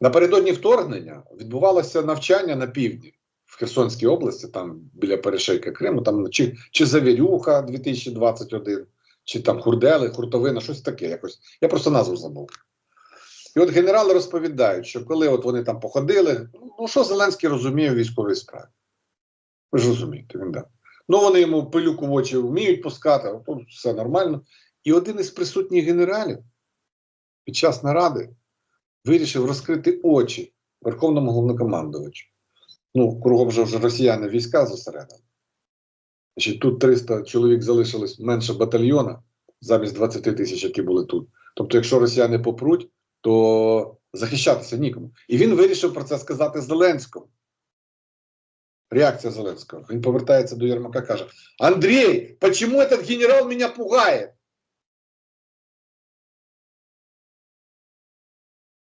Напередодні вторгнення відбувалося навчання на півдні в Херсонській області, там біля перешейка Криму, там чи, чи Завірюха 2021, чи там Хурдели, Хуртовина, щось таке якось. Я просто назву забув. І от генерали розповідають, що коли от вони там походили, ну що Зеленський розуміє в військовій справі? Ви ж розумієте, він да. Ну вони йому пилюку в очі вміють пускати, тут все нормально. І один із присутніх генералів під час наради вирішив розкрити очі Верховному головнокомандувачу. Ну, кругом вже, вже росіяни війська зосередили. Значить, тут 300 чоловік залишилось менше батальйона замість 20 тисяч, які були тут. Тобто, якщо росіяни попруть, то захищатися нікому. І він вирішив про це сказати Зеленському. Реакція Зеленського. Він повертається до Єрмака каже: Андрій, чому этот генерал мене пугає?